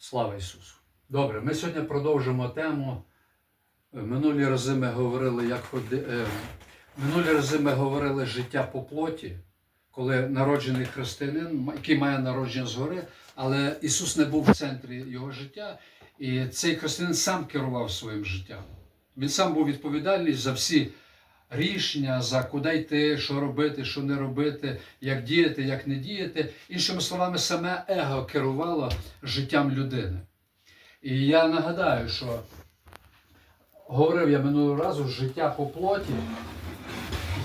Слава Ісусу! Добре, ми сьогодні продовжимо тему. Минулі рази ми говорили, як ходи... е, минулі рази ми говорили життя по плоті, коли народжений християнин, який має народження згори, але Ісус не був в центрі його життя, і цей християнин сам керував своїм життям. Він сам був відповідальний за всі рішення, за куди йти, що робити, що не робити, як діяти, як не діяти. Іншими словами, саме его керувало життям людини. І я нагадаю, що говорив я минулого разу життя по плоті,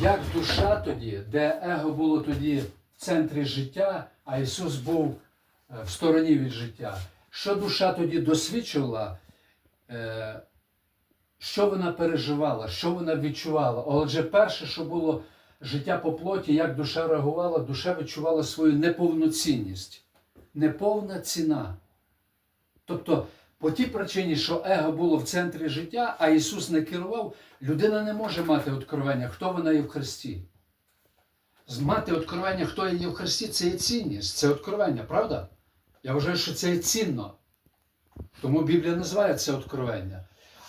як душа тоді, де его було тоді в центрі життя, а Ісус був е, в стороні від життя. Що душа тоді досвідчувала, е, що вона переживала, що вона відчувала. Отже, перше, що було життя по плоті, як душа реагувала, душа відчувала свою неповноцінність, неповна ціна. Тобто, по тій причині, що его було в центрі життя, а Ісус не керував, людина не може мати откровення, хто вона є в Христі. Мати откровення, хто є в Христі, це є цінність, це откровення, правда? Я вважаю, що це є цінно. Тому Біблія називає це откровення.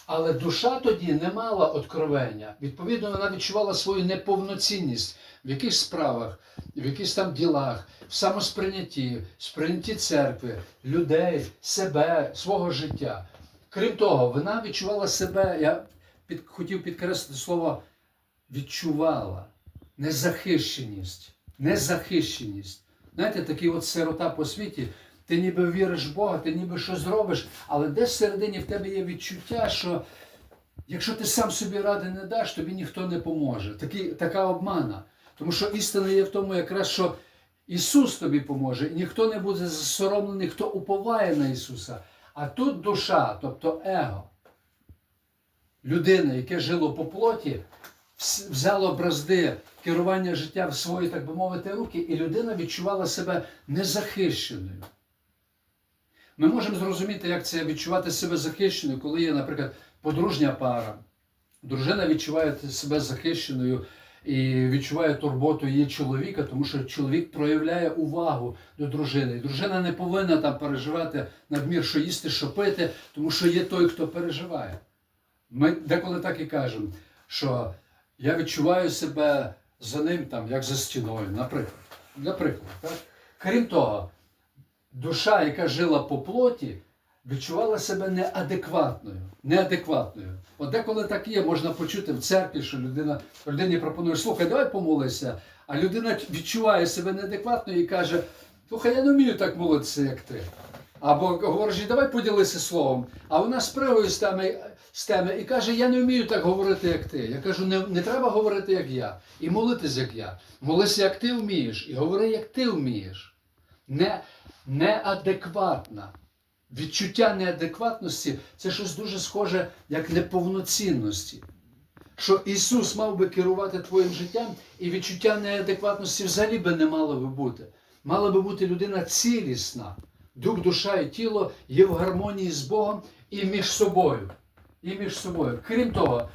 Але душа тоді не мала откровення. Відповідно, вона відчувала свою неповноцінність в якихось справах, в якихось там ділах, в самосприйнятті, сприйнятті церкви, людей, себе, свого життя. Крім того, вона відчувала себе, я під, хотів підкреслити слово відчувала незахищеність. Незахищеність. Знаєте, такий от сирота по світі, ти ніби віриш в Бога, ти ніби щось зробиш, але десь всередині в тебе є відчуття, що якщо ти сам собі ради не даш, тобі ніхто не поможе. Такі, така обмана. Тому що істина є в тому, якраз що Ісус тобі поможе, і ніхто не буде засоромлений, хто уповає на Ісуса. А тут душа, тобто его, людина, яке жило по плоті, взяло бразди керування життя в свої, так би мовити, руки, і людина відчувала себе незахищеною. Ми можемо зрозуміти, як це відчувати себе захищеною, коли є, наприклад, подружня пара. Дружина відчуває себе захищеною і відчуває турботу її чоловіка, тому що чоловік проявляє увагу до дружини. І дружина не повинна там переживати надмір, що їсти, що пити, тому що є той, хто переживає. Ми деколи так і кажемо, що я відчуваю себе за ним, там, як за стіною, наприклад. Наприклад, так? Крім того, душа, яка жила по плоті, відчувала себе неадекватною. неадекватною. От деколи так є, можна почути в церкві, що людина людині пропонує, слухай, давай помолися, а людина відчуває себе неадекватною і каже, слухай, я не вмію так молитися, як ти. Або говориш, давай поділися словом. А вона спригує з теми, з теми і каже, я не вмію так говорити, як ти. Я кажу, не, не треба говорити, як я, і молитись, як я. Молися, як ти вмієш, і говори, як ти вмієш. Не, неадекватна. Відчуття неадекватності це щось дуже схоже, як неповноцінності. Що Ісус мав би керувати твоїм життям, і відчуття неадекватності взагалі би не мало би бути. Мала би бути людина цілісна. Дух, душа і тіло є в гармонії з Богом і між собою. І між собою. Крім того,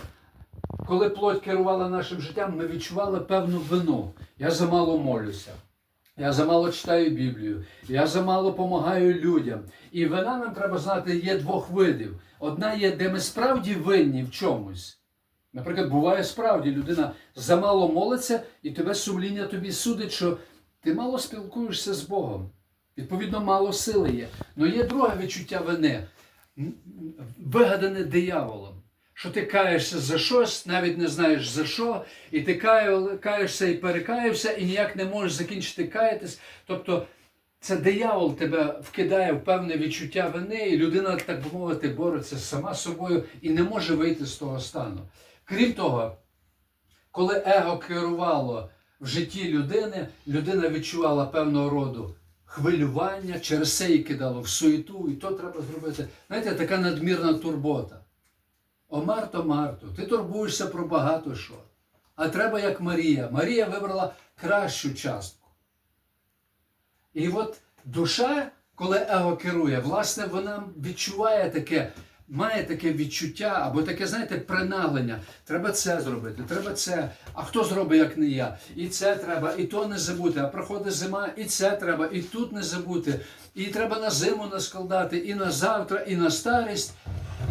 коли плоть керувала нашим життям, ми відчували певну вину. Я замало молюся. Я замало читаю Біблію, я замало допомагаю людям. І вина нам треба знати є двох видів. Одна є, де ми справді винні в чомусь. Наприклад, буває справді, людина замало молиться, і тебе сумління тобі судить, що ти мало спілкуєшся з Богом. Відповідно, мало сили є. Але є друге відчуття вини, вигадане дияволом. Що ти каєшся за щось, навіть не знаєш за що, і ти каєшся і перекаєшся, і ніяк не можеш закінчити каятись. Тобто це диявол тебе вкидає в певне відчуття вини, і людина, так би мовити, бореться сама собою і не може вийти з того стану. Крім того, коли его керувало в житті людини, людина відчувала певного роду хвилювання, через це її кидало в суету, і то треба зробити. Знаєте, така надмірна турбота. О, Марто, Марто, ти турбуєшся про багато що. А треба як Марія. Марія вибрала кращу частку. І от душа, коли его керує, власне, вона відчуває таке має таке відчуття або таке, знаєте, принаглення. Треба це зробити, треба це. А хто зробить, як не я? І це треба, і то не забути. А проходить зима, і це треба, і тут не забути. І треба на зиму наскладати, і на завтра, і на старість.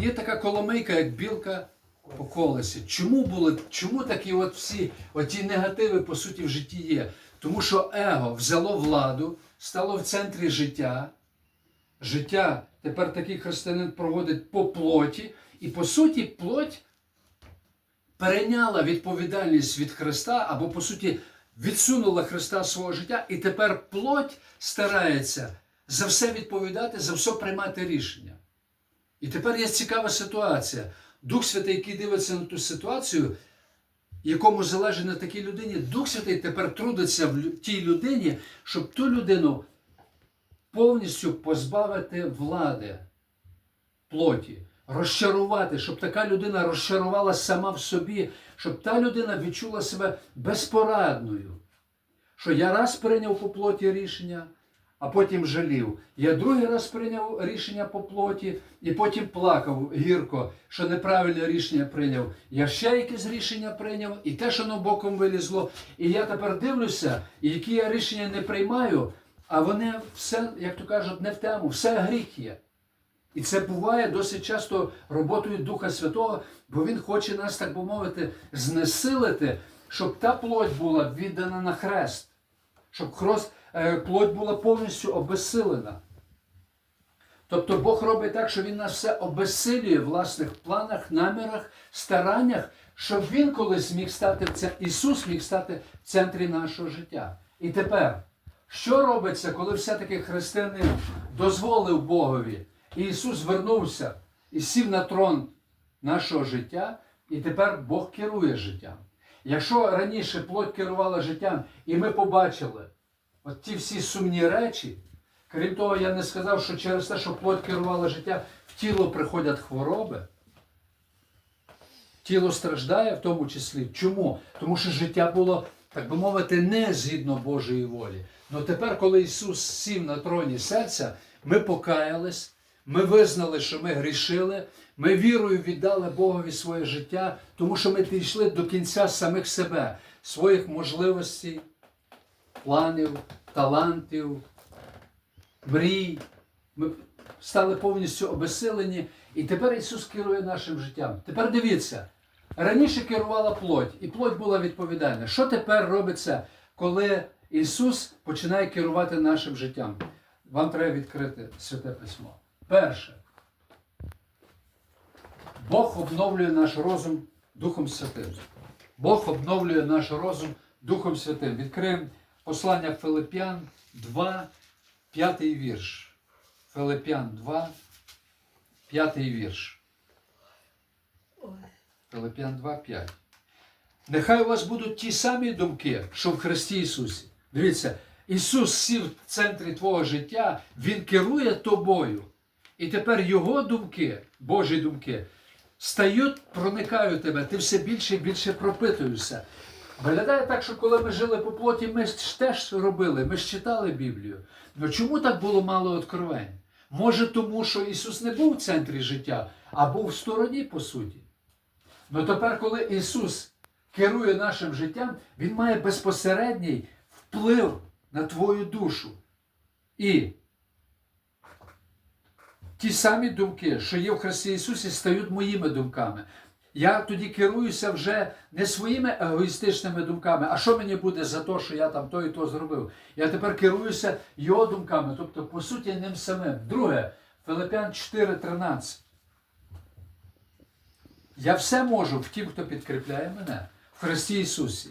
Є така коломийка, як білка по колесі. Чому були, чому такі от всі оті негативи, по суті, в житті є? Тому що его взяло владу, стало в центрі життя. Життя тепер такий християнин проводить по плоті, і по суті, плоть перейняла відповідальність від Христа, або, по суті, відсунула Христа свого життя, і тепер плоть старається за все відповідати, за все приймати рішення. І тепер є цікава ситуація. Дух Святий, який дивиться на ту ситуацію, якому залежить на такій людині, Дух Святий тепер трудиться в тій людині, щоб ту людину повністю позбавити влади плоті, розчарувати, щоб така людина розчарувала сама в собі, щоб та людина відчула себе безпорадною. Що я раз прийняв по плоті рішення, а потім жалів. Я другий раз прийняв рішення по плоті і потім плакав гірко, що неправильне рішення прийняв. Я ще якесь рішення прийняв, і те, що боком вилізло. І я тепер дивлюся, які я рішення не приймаю, а вони все, як то кажуть, не в тему, все гріх є. І це буває досить часто роботою Духа Святого, бо Він хоче нас, так би мовити, знесилити, щоб та плоть була віддана на хрест, щоб хрост, е, плоть була повністю обезсилена. Тобто Бог робить так, що Він нас все обезсилює в власних планах, намірах, стараннях, щоб Він колись міг стати в це, Ісус міг стати в центрі нашого життя. І тепер, що робиться, коли все-таки християнин дозволив Богові, і Ісус вернувся і сів на трон нашого життя, і тепер Бог керує життям. Якщо раніше плоть керувала життям, і ми побачили от ті всі сумні речі, крім того, я не сказав, що через те, що плоть керувала життя, в тіло приходять хвороби. Тіло страждає в тому числі. Чому? Тому що життя було, так би мовити, не згідно Божої волі. Но тепер, коли Ісус сів на троні серця, ми покаялись, ми визнали, що ми грішили, ми вірою віддали Богові своє життя, тому що ми дійшли до кінця самих себе, своїх можливостей, планів, талантів, мрій. Ми стали повністю обесилені, і тепер Ісус керує нашим життям. Тепер дивіться, раніше керувала плоть, і плоть була відповідальна. Що тепер робиться, коли Ісус починає керувати нашим життям? Вам треба відкрити Святе Письмо. Перше. Бог обновлює наш розум Духом Святим. Бог обновлює наш розум Духом Святим. Відкриємо послання Филип'ян 2, 5 вірш. Филип'ян 2, 5 вірш. Филип'ян 2, 5. Нехай у вас будуть ті самі думки, що в Христі Ісусі. Дивіться, Ісус сів в центрі твого життя, Він керує тобою. І тепер Його думки, Божі думки, стають, проникають тебе, ти все більше і більше пропитуєшся. Виглядає так, що коли ми жили по плоті, ми ж теж робили, ми ж читали Біблію. Ну чому так було мало откровень? Може, тому що Ісус не був в центрі життя, а був в стороні, по суті. Ну тепер, коли Ісус керує нашим життям, Він має безпосередній вплив на твою душу. І ті самі думки, що є в Христі Ісусі, стають моїми думками. Я тоді керуюся вже не своїми егоїстичними думками, а що мені буде за те, що я там то і то зробив. Я тепер керуюся його думками, тобто, по суті, ним самим. Друге, Филипян 4,13. Я все можу в тім, хто підкріпляє мене в Христі Ісусі.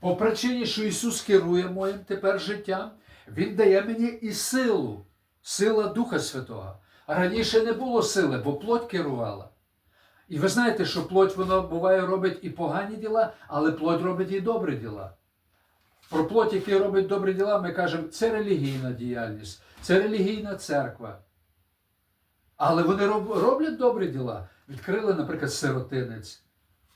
По причині, що Ісус керує моїм тепер життям, Він дає мені і силу, сила Духа Святого. Раніше не було сили, бо плоть керувала. І ви знаєте, що плоть воно буває робить і погані діла, але плоть робить і добрі діла. Про плоть, який робить добрі діла, ми кажемо, це релігійна діяльність, це релігійна церква. Але вони роб- роблять добрі діла. Відкрили, наприклад, сиротинець.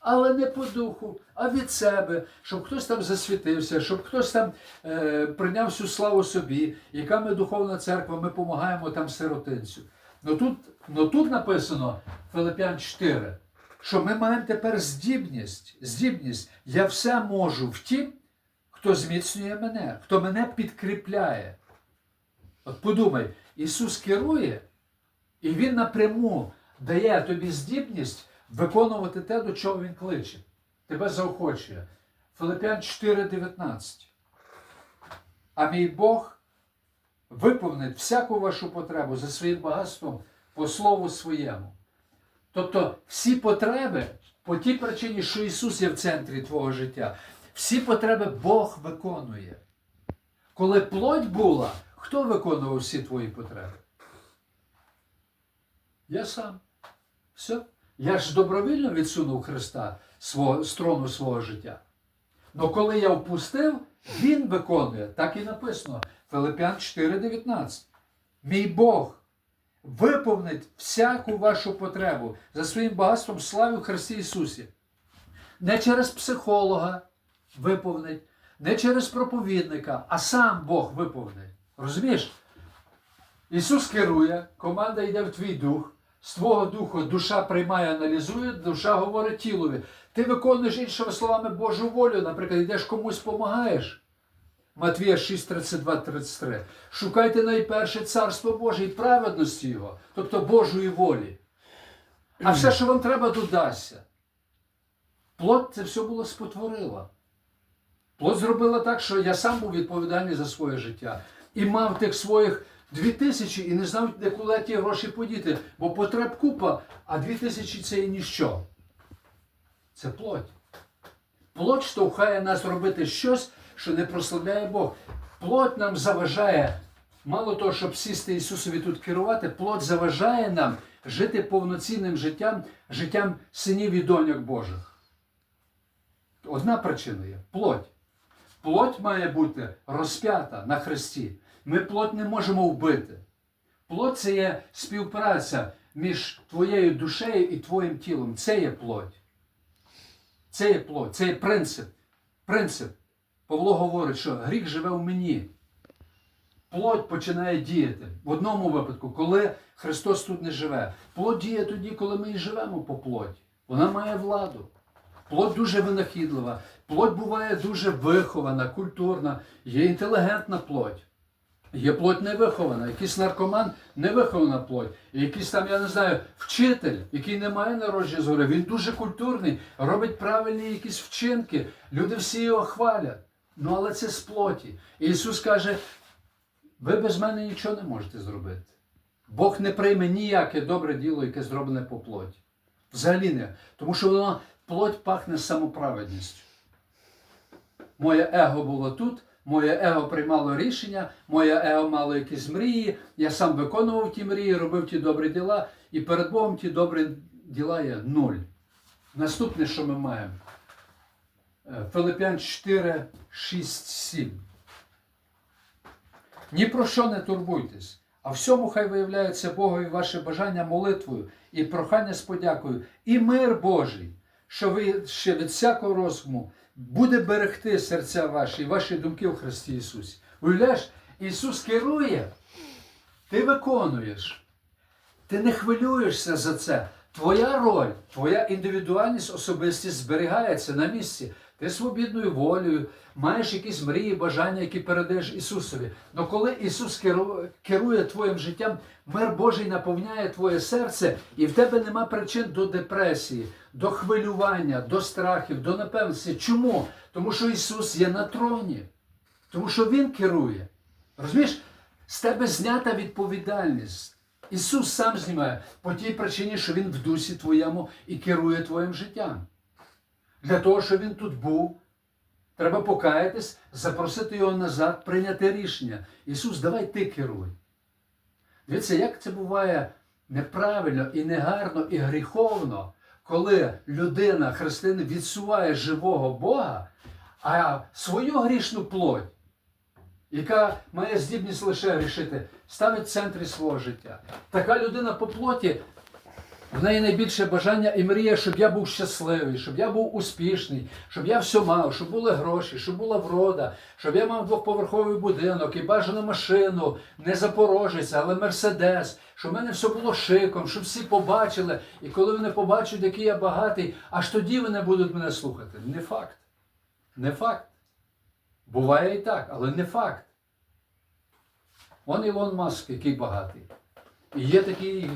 Але не по духу, а від себе, щоб хтось там засвітився, щоб хтось там е, прийняв всю славу собі, яка ми духовна церква, ми допомагаємо там сиротинцю. Ну тут, ну тут написано Филип'ян 4, що ми маємо тепер здібність. Здібність. Я все можу в тім, хто зміцнює мене, хто мене підкріпляє. От подумай, Ісус керує, і Він напряму дає тобі здібність виконувати те, до чого Він кличе. Тебе заохочує. Филип'ян 4,19. А мій Бог виповнить всяку вашу потребу за своїм багатством по слову своєму. Тобто всі потреби по тій причині, що Ісус є в центрі твого життя, всі потреби Бог виконує. Коли плоть була, хто виконував всі твої потреби? Я сам. Все. Я ж добровільно відсунув Христа свого, з трону свого життя. Но коли я впустив, Він виконує, так і написано, Филип'ян 4,19. Мій Бог виповнить всяку вашу потребу за своїм багатством слави в Христі Ісусі. Не через психолога виповнить, не через проповідника, а сам Бог виповнить. Розумієш? Ісус керує, команда йде в твій дух, з твого духу душа приймає, аналізує, душа говорить тілові. Ти виконуєш іншими словами Божу волю, наприклад, йдеш комусь допомагаєш. Матвія 6, 32, 33. Шукайте найперше царство Боже і праведності Його, тобто Божої волі. А все, що вам треба, додасться. Плод це все було спотворила. Плод зробила так, що я сам був відповідальний за своє життя. І мав тих своїх дві тисячі і не знав, де куди ті гроші подіти, бо потреб купа, а дві тисячі це і ніщо. Це плоть. Плоть штовхає нас робити щось, що не прославляє Бог. Плоть нам заважає, мало того, щоб сісти Ісусові тут керувати, плоть заважає нам жити повноцінним життям, життям синів і доньок Божих. Одна причина є плоть. Плоть має бути розп'ята на хресті. Ми плоть не можемо вбити. Плоть це є співпраця між твоєю душею і твоїм тілом. Це є плоть. Це є плоть, це є принцип. Принцип. Павло говорить, що гріх живе в мені. Плоть починає діяти. В одному випадку, коли Христос тут не живе. Плоть діє тоді, коли ми і живемо по плоті. Вона має владу. Плоть дуже винахідлива. Плоть буває дуже вихована, культурна, є інтелігентна плоть. Є плоть невихована, якийсь наркоман невихована плоть. Якийсь там, я не знаю, вчитель, який не має народження згори, він дуже культурний, робить правильні якісь вчинки. Люди всі його хвалять. Ну, але це з плоті. І Ісус каже: ви без мене нічого не можете зробити. Бог не прийме ніяке добре діло, яке зроблене по плоті. Взагалі не. Тому що воно плоть пахне самоправедністю. Моє его було тут, моє его приймало рішення, моє его мало якісь мрії, я сам виконував ті мрії, робив ті добрі діла, і перед Богом ті добрі діла є нуль. Наступне, що ми маємо. Е, Филип'ян 4, 6, 7. Ні про що не турбуйтесь, а всьому хай виявляється Богові ваше бажання молитвою і прохання з подякою, і мир Божий, що ви ще від всякого розуму буде берегти серця ваші і ваші думки в Христі Ісусі. Уявляєш, Ісус керує, ти виконуєш, ти не хвилюєшся за це. Твоя роль, твоя індивідуальність, особистість зберігається на місці. Ти свобідною волею, маєш якісь мрії, бажання, які передаєш Ісусові. Але коли Ісус керує твоїм життям, мир Божий наповняє твоє серце, і в тебе нема причин до депресії, до хвилювання, до страхів, до непевності. Чому? Тому що Ісус є на троні, тому що Він керує. Розумієш, з тебе знята відповідальність. Ісус сам знімає по тій причині, що Він в дусі твоєму і керує твоїм життям. Для того, щоб він тут був, треба покаятись, запросити його назад, прийняти рішення. Ісус, давай ти керуй. Дивіться, як це буває неправильно і негарно, і гріховно, коли людина, християнин, відсуває живого Бога, а свою грішну плоть, яка має здібність лише грішити, ставить в центрі свого життя. Така людина по плоті В неї найбільше бажання і мрія, щоб я був щасливий, щоб я був успішний, щоб я все мав, щоб були гроші, щоб була врода, щоб я мав двохповерховий будинок і бажану машину, не Запорожець, але Мерседес, щоб в мене все було шиком, щоб всі побачили. І коли вони побачать, який я багатий, аж тоді вони будуть мене слухати. Не факт. Не факт. Буває і так, але не факт. Он Ілон Маск, який багатий. Є такі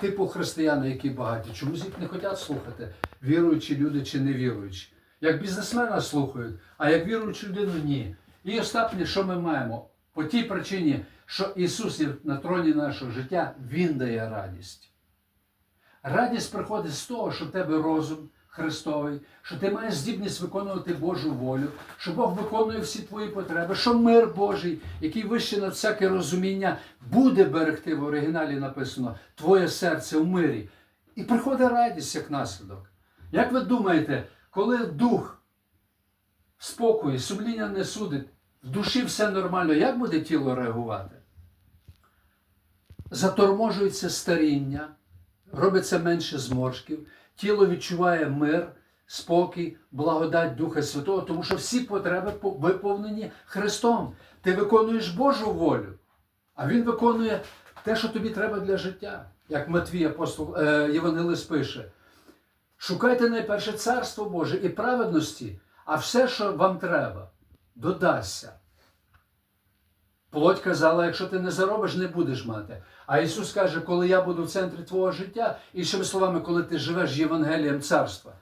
типу християни, які багаті. Чомусь їх не хочуть слухати, віруючі люди чи не віруючі. Як бізнесмена слухають, а як віруючу людину ні. І останнє, що ми маємо? По тій причині, що Ісус є на троні нашого життя, Він дає радість. Радість приходить з того, що в тебе розум Христовий, що ти маєш здібність виконувати Божу волю, що Бог виконує всі твої потреби, що мир Божий, який вище над всяке розуміння, буде берегти в оригіналі написано Твоє серце в мирі. І приходить радість як наслідок. Як ви думаєте, коли дух спокою, сумління не судить, в душі все нормально, як буде тіло реагувати? заторможується старіння, робиться менше зморшків, тіло відчуває мир, спокій, благодать Духа Святого, тому що всі потреби виповнені Христом. Ти виконуєш Божу волю, а Він виконує те, що тобі треба для життя. Як Матвій, апостол е, Євангелист пише: шукайте найперше царство Боже і праведності, а все, що вам треба, додасться. Плоть казала, якщо ти не заробиш, не будеш мати. А Ісус каже, коли я буду в центрі твого життя, іншими словами, коли ти живеш Євангелієм царства,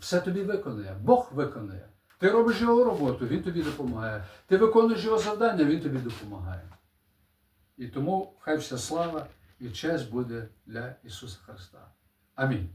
все тобі виконує. Бог виконує. Ти робиш його роботу, Він тобі допомагає. Ти виконуєш його завдання, Він тобі допомагає. І тому хай вся слава і честь буде для Ісуса Христа. Амінь.